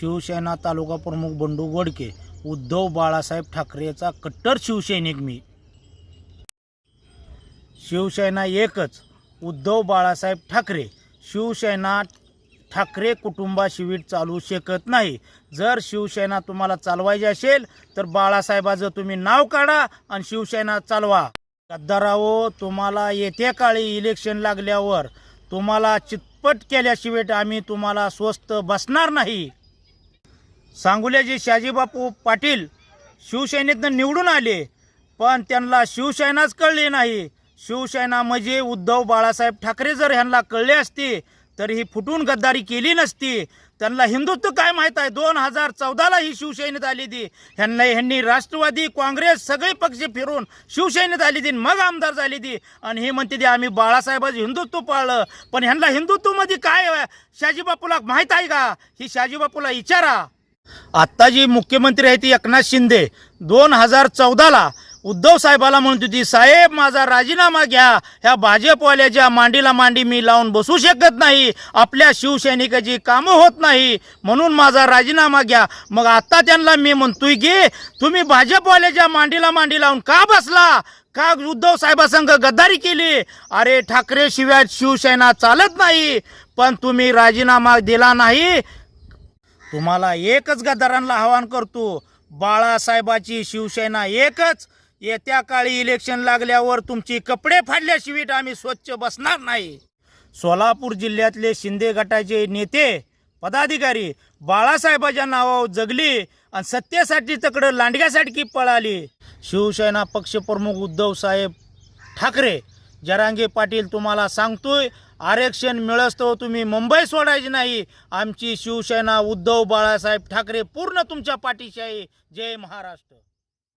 शिवसेना तालुका प्रमुख बंडू गोडके उद्धव बाळासाहेब ठाकरेचा कट्टर शिवसैनिक मी. शिवसेना एकच उद्धव बाळासाहेब ठाकरे. शिवसेना ठाकरे कुटुंबाशिवीट चालू शकत नाही. जर शिवसेना तुम्हाला चालवायची असेल तर बाळासाहेबाचं तुम्ही नाव काढा आणि शिवसेना चालवा. गद्दारावो तुम्हाला येत्या काळी इलेक्शन लागल्यावर तुम्हाला चितपट केल्याशिवाय आम्ही तुम्हाला स्वस्त बसणार नाही. सांगोल्याचे शाजीबापू पाटील शिवसेनेतनं निवडून आले पण त्यांना शिवसेनाच कळली नाही. शिवसेना म्हणजे उद्धव बाळासाहेब ठाकरे जर ह्यांना कळले असते तर ही फुटून गद्दारी केली नसती. त्यांना हिंदुत्व काय माहीत आहे? दोन हजार चौदाला ही शिवसेनेत आली ती. ह्यांना ह्यांनी राष्ट्रवादी काँग्रेस सगळे पक्ष फिरून शिवसेनेत आली ती मग आमदार झाली ती. आणि हे म्हणते ते आम्ही बाळासाहेबाचं हिंदुत्व पाळलं. पण ह्यांना हिंदुत्वमध्ये काय शाजीबापूला माहीत आहे का? ही शाजीबापूला विचारा आत्ता जी मुख्यमंत्री आहे ती एकनाथ शिंदे. दोन हजार चौदाला उद्धव साहेबाला म्हणत होती साहेब माझा राजीनामा घ्या. ह्या भाजपवाल्याच्या मांडीला मांडी मी लावून बसू शकत नाही. आपल्या शिवसैनिकाची कामं होत नाही. म्हणून माझा राजीनामा घ्या. मग आत्ता त्यांना मी म्हणतोय की तुम्ही भाजपवाल्याच्या मांडीला मांडी लावून का बसला? का उद्धव साहेबासंग गद्दारी केली? अरे ठाकरे शिवाय शिवसेना चालत नाही. पण तुम्ही राजीनामा दिला नाही. तुम्हाला एकच गद्दारांना आवाहन करतो. बाळासाहेबाची शिवसेना एकच. येत्या काळी इलेक्शन लागल्यावर तुमची कपडे फाडल्याशिवाय आम्ही स्वच्छ बसणार नाही. सोलापूर जिल्ह्यातले शिंदे गटाचे नेते पदाधिकारी बाळासाहेबाच्या नावावर जगली आणि सत्तेसाठी तकडं लांडग्यासाठी पळाली. शिवसेना पक्षप्रमुख उद्धव साहेब ठाकरे जरांगे पाटील तुम्हाला सांगतोय आरक्षण मिळस्तव तुम्ही मुंबई सोडायची नाही. आमची शिवसेना उद्धव बाळासाहेब ठाकरे पूर्ण तुमच्या पाठीशी आहे. जय महाराष्ट्र.